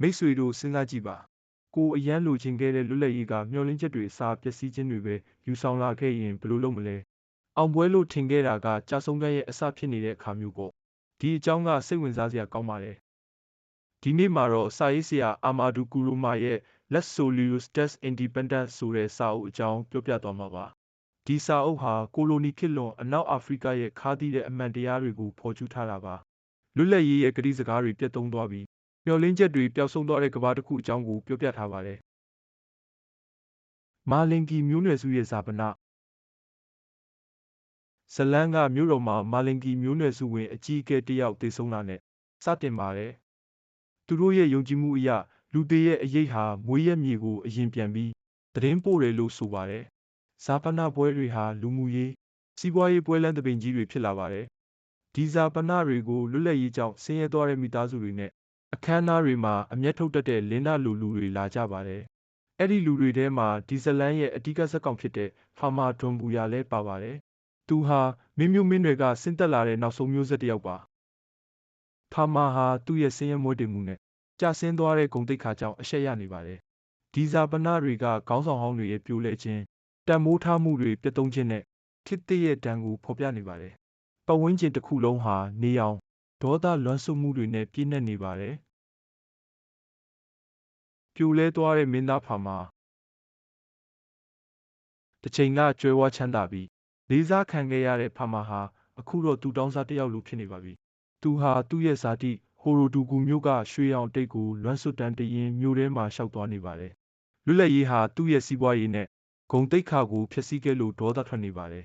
မိတ်ဆွေတို့စဉ်းစားကြည့်ပါကိုအရန်လိုချင်ခဲ့တဲ့လွတ်လပ်ရေးကမျှော်လင့်ချက်တွေအစားပျက်စီးခြင်းတွေပဲယူဆောင်လာခဲ့ရင်ဘယ်လိုလုပ်မလဲအောင်ပွဲလို့ထင်ခဲ့တာကကြာဆုံးကရဲ့အစဖြစ်နေတဲ့အခါမျိုးပေါ့ဒီအကြောင်းကစိတ်ဝင်စားစရာကောင်းပါတယ်ဒီနေ့မှာတော့စာရေးဆရာအာမာဒူကူရိုမာရဲ့ Let's Solius Test Independence ဆိုတဲ့စာအုပ်အကြောင်းပြောပြသွားမှာပါဒီစာအုပ်ဟာကိုလိုနီခေတ်လွန်အနောက်အာဖရိကရဲ့ခါးသီးတဲ့အမှန်တရားတွေကိုဖော်ကျူးထားတာပါလွတ်လပ်ရေးရဲ့ကတိစကားတွေပြတ်သုံးသွားပြီး မျော်လင့်ချက်တွေပျောက်ဆုံးသွားတဲ့ကမ္ဘာတစ်ခုအကြောင်းကိုပြောပြထားပါတယ်မာလင်ကီမျိုးနွယ်စုရဲ့ဇာပနဇလန်းကမြို့တော်မှာမာလင်ကီမျိုးနွယ်စုဝင်အကြီးအကဲတစ်ယောက်သေဆုံးတာနဲ့စတင်ပါတယ်သူတို့ရဲ့ယုံကြည်မှုအရလူသေးရဲ့အရေးဟာမွေးရက်မြေကိုအရင်ပြန်ပြီးသတင်းပို့တယ်လို့ဆိုပါတယ်ဇာပနပွဲတွေဟာလူမှုရေးစီးပွားရေးပွဲလမ်းသဘင်ကြီးတွေဖြစ်လာပါတယ်ဒီဇာပနတွေကိုလွတ်လပ်ရေးကြောင့်ဆင်းရဲသွားတဲ့မိသားစုတွေနဲ့ အခမ်းအနားတွေမှာ အမျက်ထုတ်တတ်တဲ့ လင်းနာလူလူတွေလာကြပါတယ်။အဲ့ဒီလူတွေထဲမှာ ဒီဇလန်ရဲ့ အဓိကဇက်ကောင်ဖြစ်တဲ့ဖာမာဒွန်ဘူယာလည်းပါပါတယ်။သူဟာ မင်းမျိုးမင်းတွေကဆင်းသက်လာတဲ့ နောက်ဆုံးမျိုးဆက်တစ်ယောက်ပါ။ဖာမာဟာ သူ့ရဲ့ ဆင်းရဲမွဲတေမှုနဲ့ကြာဆင်းသွားတဲ့ ဂုံတိတ်ခါကြောင့် အရှက်ရနေပါတယ်။ဒီဇာပနတွေက ခေါင်းဆောင်ဟောင်းတွေရဲ့ ပြိုလဲခြင်း တန်မိုးထားမှုတွေပြတ်သုံးခြင်းနဲ့ ခေတ်သစ်ရဲ့တန်ကို ဖော်ပြနေပါတယ်။ပတ်ဝန်းကျင်တစ်ခုလုံးဟာ နေအောင် ဒေါသလွမ်းဆွမှုတွေနဲ့ ပြည့်နှက်နေပါတယ်။ပြိုလဲသွားတဲ့မင်းသားဖာမှာတစ်ချိန်ကကျွဲဝါချမ်းသာပြီးလေးစားခံခဲ့ရတဲ့ဖာမာဟာအခုတော့သူတောင်းစားတစ်ယောက်လိုဖြစ်နေပါပြီ။သူဟာသူ့ရဲ့ဇာတိဟိုရိုဒူကူမျိုးကရွှေရောင်တိတ်ကိုလွမ်းဆွတ်တန်းတရင်မျိုးထဲမှာရှောက်သွားနေပါတယ်။လွတ်လပ်ရေးဟာသူ့ရဲ့စီးပွားရေးနဲ့ဂုံတိတ်ခါကိုဖျက်ဆီးခဲ့လို့ဒေါသထွက်နေပါတယ်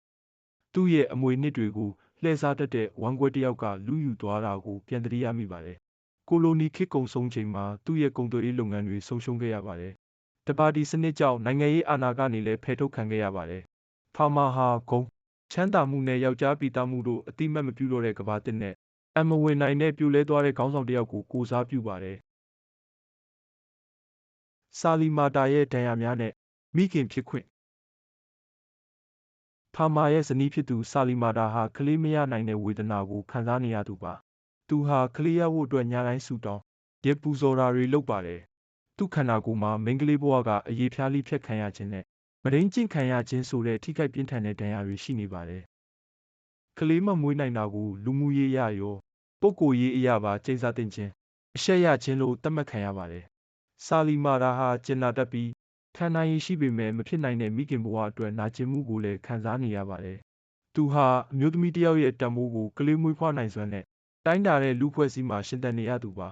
။သူ့ရဲ့အမွေနှစ်တွေကို လှည့်စားတတ်တဲ့ဝမ်ကွဲတစ်ယောက်ကလူယူသွားတာကိုပြန်သတိရမိပါတယ်။ကိုလိုနီခေတ်ကုံဆုံးချိန်မှာသူ့ရဲ့ကုန်သွယ်ရေးလုပ်ငန်းတွေဆုံးရှုံးခဲ့ရပါတယ်။တပါတီစနစ်ကြောင့်နိုင်ငံရေးအာဏာကနေလည်းဖယ်ထုတ်ခံခဲ့ရပါတယ်။ဖာမာဟာဂုံချမ်းသာမှုနဲ့ယောက်ျားပီတာမှုတို့အတိမတ်မပြုတော့တဲ့ကဘာတစ်နဲ့အမဝင်နိုင်တဲ့ပြိုလဲသွားတဲ့ခေါင်းဆောင်တစ်ယောက်ကိုကိုစားပြုပါတယ်။ဆာလီမာတာရဲ့ဒဏ်ရာများနဲ့မိခင်ဖြစ်ခွင့် ဖာမာရဲ့ဇနီးဖြစ်သူ ဆာလီမာတာဟာ ကလေးမရနိုင်တဲ့ဝေဒနာကို ခံစားနေရသူပါ။သူဟာ ကလေးရဖို့အတွက် ညတိုင်းဆူတောင်းရေပူဇော်တာတွေ လုပ်ပါတယ်။သူ့ခန္ဓာကိုယ်မှာ မိန်းကလေးဘဝက အရေးဖြား လိဖြတ်ခံရခြင်းနဲ့မရင်းကျင့်ခံရခြင်းဆိုတဲ့ ထိခိုက်ပြင်းထန်တဲ့ ဒဏ်ရာတွေ ရှိနေပါတယ်။ကလေးမမွေးနိုင်တာကို လူမှုရေးရရော ပုဂ္ဂိုလ်ရေးအရာပါ ကျိန်းစားတင်ခြင်း အရှက်ရခြင်းလို့ သတ်မှတ်ခံရပါတယ်။ဆာလီမာတာဟာကျင်နာတတ်ပြီး ခံနိုင်ရည်ရှိပေမဲ့မဖြစ်နိုင်တဲ့မိခင်ဘဝအတွက်နာကျင်မှုကိုလည်းခံစားနေရပါတယ်။သူဟာအမျိုးသမီးတစ်ယောက်ရဲ့တန်ဖိုးကိုကလေးမွေးဖွားနိုင်စွမ်းနဲ့တိုင်းတာတဲ့လူဖွဲ့စည်းမှာရှင်သန်နေရသူပါ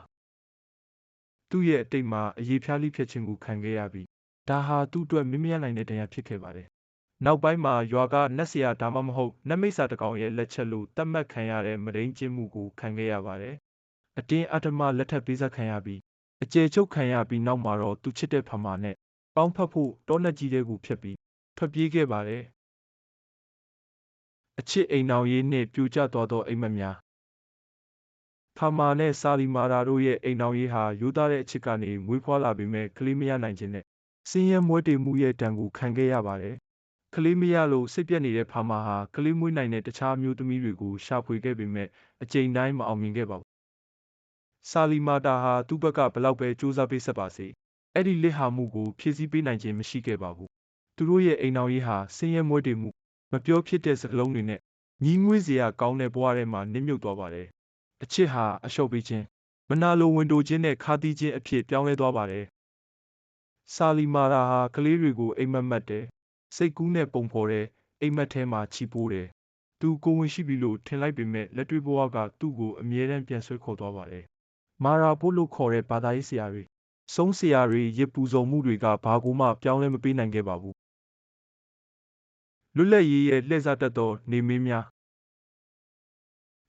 ။သူ့ရဲ့အတိတ်မှာအရေးဖြားလိဖြတ်ခြင်းကိုခံခဲ့ရပြီးဒါဟာသူ့အတွက်မင်းမရနိုင်တဲ့တရားဖြစ်ခဲ့ပါတယ်။နောက်ပိုင်းမှာရွာကနတ်ဆရာဒါမှမဟုတ်နတ်မိတ်ဆာတကောင်ရဲ့လက်ချက်လို့သတ်မှတ်ခံရတဲ့မရင်းကျင်းမှုကိုခံခဲ့ရပါတယ်။အတင်းအဓမ္မလက်ထပ်ပေးဆက်ခံရပြီးအကျေချုပ်ခံရပြီးနောက်မှာတော့သူချစ်တဲ့ဖမာနဲ့ ပေါင်းဖက်ဖို့တောနက်ကြီးတဲ့ကိုဖျက်ပြီးထွက်ပြေးခဲ့ပါတယ်။အချစ်အိမ်အောင်ရေးနှင့်ပြိုကျသွားသောအိမ်မက်များဖာမာနဲ့ဆာလီမာရာတို့ရဲ့အိမ်အောင်ရေးဟာယူသားတဲ့အချစ်ကနေမွေးဖွားလာပေမဲ့ကလေးမရနိုင်ခြင်းနဲ့စင်းရဲမွဲတေမှုရဲ့တံကိုခံခဲ့ရပါတယ်။ကလေးမရလို့စိတ်ပြက်နေတဲ့ဖာမာဟာကလေးမွေးနိုင်တဲ့တခြားမျိုးသမီးတွေကိုရှာဖွေခဲ့ပေမဲ့အကြိမ်တိုင်းမအောင်မြင်ခဲ့ပါဘူး။ဆာလီမာတာဟာသူ့ဘက်ကဘလောက်ပဲစူးစမ်းပေးဆက်ပါစေ။ အဲ့ဒီလက်ဟာမှုကိုဖြည့်ဆည်းပေးနိုင်ခြင်းမရှိခဲ့ပါဘူး။သူတို့ရဲ့အိမ်အောင်ရေးဟာစင်းရဲမွဲတေမှုမပြောဖြစ်တဲ့စကားလုံးတွေနဲ့ညီးငွေးစရာကောင်းတဲ့ဘဝထဲမှာနစ်မြုပ်သွားပါတယ်။အချစ်ဟာအလျှော့ပေးခြင်းမနာလိုဝင်တိုခြင်းနဲ့ခါသီးခြင်းအဖြစ်ပြောင်းလဲသွားပါတယ်။ဆာလီမာရာဟာကလေးတွေကိုအိမ်မက်မက်တယ်။စိတ်ကူးနဲ့ပုံဖော်တယ်။အိမ်မက်ထဲမှာချီပိုးတယ်။သူကိုဝင်ရှိပြီလို့ထင်လိုက်ပေမဲ့လက်တွေ့ဘဝကသူ့ကိုအမြဲတမ်းပြန်ဆွဲခေါ်သွားပါတယ်။မာရာဖို့လို့ခေါ်တဲ့ဘာသာရေးဆရာတွေ ဆုံးဆရာတွေရစ်ပူဇုံမှုတွေကဘာကိုမှပြောင်းလဲမပေးနိုင်ခဲ့ပါဘူးလွတ်လပ်ရေးရဲ့လှည့်စားတတ်သောနေမင်းများ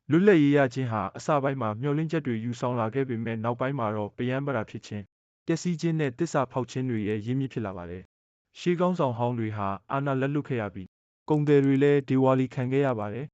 လွတ်လပ်ရေးရခြင်းဟာအစပိုင်းမှာမျှော်လင့်ချက်တွေယူဆောင်လာခဲ့ပေမဲ့နောက်ပိုင်းမှာတော့ပယံပရာဖြစ်ခြင်းပျက်စီးခြင်းနဲ့တစ္ဆာဖောက်ခြင်းတွေရဲ့ရင်းမြစ်ဖြစ်လာပါတယ်ရှေးကောင်းဆောင်ဟောင်းတွေဟာအာဏာလက်လွတ်ခဲ့ရပြီးကုံတယ်တွေလည်းဒေဝါလီခံခဲ့ရပါတယ်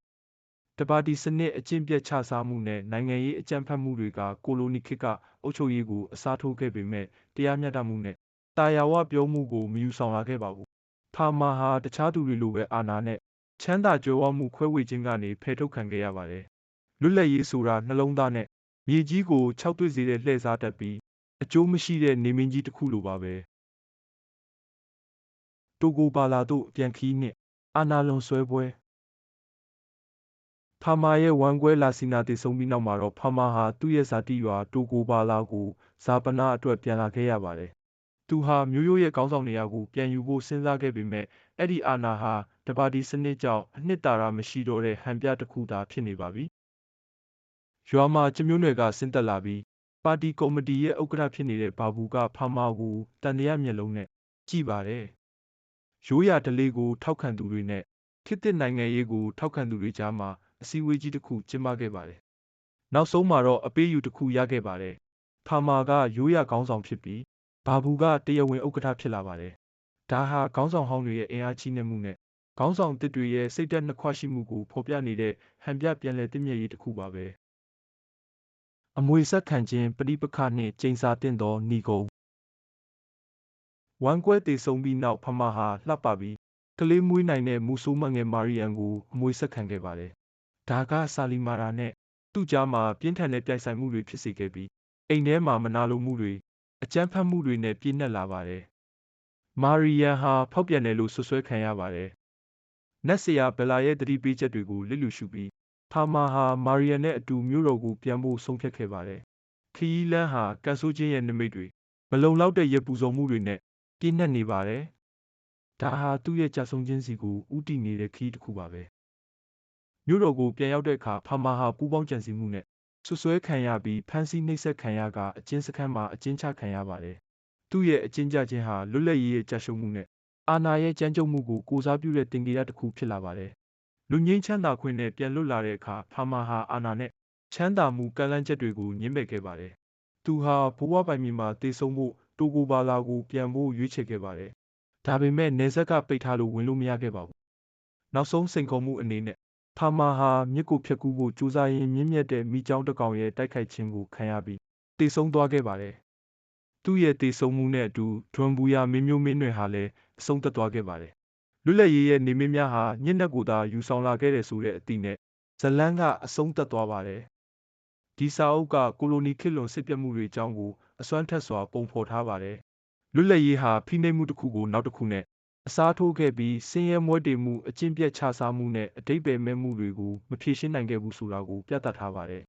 တပါတီစနစ်အကျင့်ပြတ်ချစားမှုနဲ့နိုင်ငံရေးအကြမ်းဖက်မှုတွေကကိုလိုနီခေတ်ကအုပ်ချုပ်ရေးကိုအစားထိုးခဲ့ပေမဲ့တရားမျှတမှုနဲ့တာယာဝပြောမှုကိုမယူဆောင်လာခဲ့ပါဘူး။ဖာမာဟာတခြားသူတွေလိုပဲအာဏာနဲ့ချမ်းသာကြွယ်ဝမှုခွဲဝေခြင်းကနေဖယ်ထုတ်ခံခဲ့ရပါတယ်။လွတ်လပ်ရေးဆိုတာနှလုံးသားနဲ့မြေကြီးကိုခြောက်သွေ့စေတဲ့လှည့်စားတတ်ပြီးအကျိုးမရှိတဲ့နေမင်းကြီးတစ်ခုလိုပါပဲတိုကိုပါလာတို့ပြန်ခီးနှင့်အာနာလွန်ဆွဲပွဲ ဖာမာရဲ့ဝမ်းကွဲလာစီနာတည်ဆုံးပြီးနောက်မှာတော့ဖာမာဟာသူ့ရဲ့ဇာတိရွာတိုကိုပါလာကိုဇာပနာအတွက်ပြန်လာခဲ့ရပါတယ်သူဟာမျိုးရိုးရဲ့ကောင်းဆောင်နေရာကိုပြန်ယူဖို့စဉ်းစားခဲ့ပေမဲ့အဲ့ဒီအာနာဟာတပါတီစနစ်ကြောင့်အနှစ်သာရမရှိတော့တဲ့ဟန်ပြတစ်ခုသာဖြစ်နေပါပြီရွာမှာကျမျိုးနွယ်ကဆင်းသက်လာပြီးပါတီကော်မတီရဲ့ဥက္ကဋ္ဌဖြစ်နေတဲ့ဘာဘူးကဖာမာကိုတန်တရားမျက်လုံးနဲ့ကြည့်ပါတယ်ရိုးရာဓလေ့ကိုထောက်ခံသူတွေနဲ့ခေတ်သစ်နိုင်ငံရေးကိုထောက်ခံသူတွေကြားမှာ အစည်းအဝေးကြီးတစ်ခုကျင်းပခဲ့ပါတယ်နောက်ဆုံးမှာတော့အပေးယူတစ်ခုရခဲ့ပါတယ်ဖာမာကရိုးရာခေါင်းဆောင်ဖြစ်ပြီးဘာဘူးကတရားဝင်ဥက္ကဋ္ဌဖြစ်လာပါတယ်ဒါဟာခေါင်းဆောင်ဟောင်းတွေရဲ့အင်အားကြီးနေမှုနဲ့ခေါင်းဆောင်တစ်တွေရဲ့စိတ်ဓာတ်နှစ်ခွရှိမှုကိုဖော်ပြနေတဲ့ဟန်ပြပြန်လည်တည်မြဲရေးတစ်ခုပါပဲအမွေဆက်ခံခြင်းပဋိပက္ခနှင့်ကျိန်စာတင်သောဏီကုံဝမ်းကွဲတည်ဆုံပြီးနောက်ဖမဟာလှပပြီးကလေးမွေးနိုင်တဲ့မူဆိုးမငယ်မာရီယန်ကိုအမွေဆက်ခံခဲ့ပါတယ် ဒါကဆာလီမာရာနဲ့သူ့ကြားမှာပြင်းထန်တဲ့ပြိုင်ဆိုင်မှုတွေဖြစ်စေခဲ့ပြီးအိမ်ထဲမှာမနာလိုမှုတွေအကြမ်းဖက်မှုတွေနဲ့ပြည့်နှက်လာပါတယ်မာရီယန်ဟာဖောက်ပြန်တယ်လို့ဆွဆွဲခံရပါတယ်နတ်ဆရာဘလာရဲ့တတိပေးချက်တွေကိုလစ်လူရှုပြီးဖာမာဟာမာရီယန်နဲ့အတူမြို့တော်ကိုပြန်ဖို့ဆုံးဖြတ်ခဲ့ပါတယ်ခီးလန်းဟာကန်ဆိုးချင်းရဲ့နိမိတ်တွေမလုံလောက်တဲ့ရပူဇော်မှုတွေနဲ့ပြည့်နှက်နေပါတယ်ဒါဟာသူ့ရဲ့ကြာဆုံးခြင်းစီကိုဥတီနေတဲ့ခီးတစ်ခုပါပဲ မြို့တော်ကိုပြန်ရောက်တဲ့အခါဖာမာဟာပူးပေါင်းကြံစည်မှုနဲ့ဆွဆွဲခံရပြီးဖမ်းဆီးနှိပ်စက်ခံရကအကျဉ်းစခန်းမှာအကျဉ်းချခံရပါတယ်သူ့ရဲ့အကျဉ်းချခြင်းဟာလွတ်လပ်ရေးရဲ့ကြာရှုံးမှုနဲ့အာဏာရဲ့ကြမ်းကြုတ်မှုကိုကိုစားပြုတဲ့တင်ကြရတစ်ခုဖြစ်လာပါတယ်လူငင်းချမ်းသာခွင့်နဲ့ပြန်လွတ်လာတဲ့အခါဖာမာဟာအာဏာနဲ့ချမ်းသာမှုကန့်လန့်ချက်တွေကိုညှင်းပယ်ခဲ့ပါတယ်သူဟာဘိုးဘွားပိုင်မြေမှာတည်ဆုံဖို့တိုကိုဘာလာကိုပြန်ဖို့ရွေးချယ်ခဲ့ပါတယ်ဒါပေမဲ့နေဆက်ကပိတ်ထားလို့ဝင်လို့မရခဲ့ပါဘူးနောက်ဆုံးစိန်ခေါ်မှုအနေနဲ့ ဖာမာဟာမြစ်ကိုဖျက်ကူးဖို့ကြိုးစားရင်းမြင့်မြတ်တဲ့မိချောင်းတစ်ကောင်ရဲ့တိုက်ခိုက်ခြင်းကိုခံရပြီးတည်ဆုံသွားခဲ့ပါတယ်သူ့ရဲ့တည်ဆုံမှုနဲ့အတူဒွန်ဘူယာမင်းမျိုးမင်းတွေဟာလည်းအဆုံးသတ်သွားခဲ့ပါတယ်လွတ်လပ်ရေးရဲ့နေမင်းများဟာညစ်နက်ကိုသာယူဆောင်လာခဲ့တယ်ဆိုတဲ့အသည့်နဲ့ဇလန်းကအဆုံးသတ်သွားပါတယ်ဒီစာအုပ်ကကိုလိုနီခေတ်လွန်စစ်ပြတ်မှုတွေအကြောင်းကိုအစွမ်းထက်စွာပုံဖော်ထားပါတယ်လွတ်လပ်ရေးဟာဖိနှိပ်မှုတစ်ခုကိုနောက်တစ်ခုနဲ့ အစားထိုးခဲ့ပြီး ဆင်းရဲမွဲတေမှု အကျင့်ပြတ်ခြစားမှုနဲ့အတိတ်ပဲမဲ့မှုတွေကို မဖြေရှင်းနိုင်ခဲ့ဘူးဆိုတာကို ပြသထားပါတယ်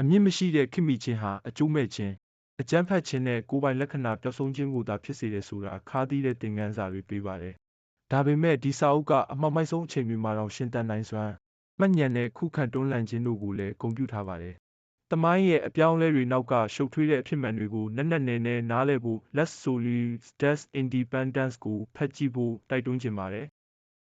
အမြင့်မရှိတဲ့ခင်မိချင်းဟာ အကျိုးမဲ့ခြင်း အကြမ်းဖက်ခြင်းနဲ့ ကိုယ်ပိုင်လက္ခဏာပျောက်ဆုံးခြင်းကိုသာ ဖြစ်စေတယ်ဆိုတာ ခါးသီးတဲ့ သင်ခန်းစာတွေပေးပါတယ် ဒါပေမဲ့ ဒီစာအုပ်က အမှောက်မိုက်ဆုံးအချိန်တွေမှာတော့ရှင်တန်နိုင်စွမ်း မှတ်ဉာဏ်နဲ့ ခုခံတွန်းလှန်ခြင်းတို့ကိုလည်း ဂုဏ်ပြုထားပါတယ်။ တမိုင်းရဲ့အပြောင်းအလဲတွေနောက်က ရှုပ်ထွေးတဲ့အဖြစ်မှန်တွေကို နက်နက်နဲနဲနားလည်ဖို့ Let's Solid Death Independence ကို ဖတ်ကြည့်ဖို့ တိုက်တွန်းချင်ပါတယ်။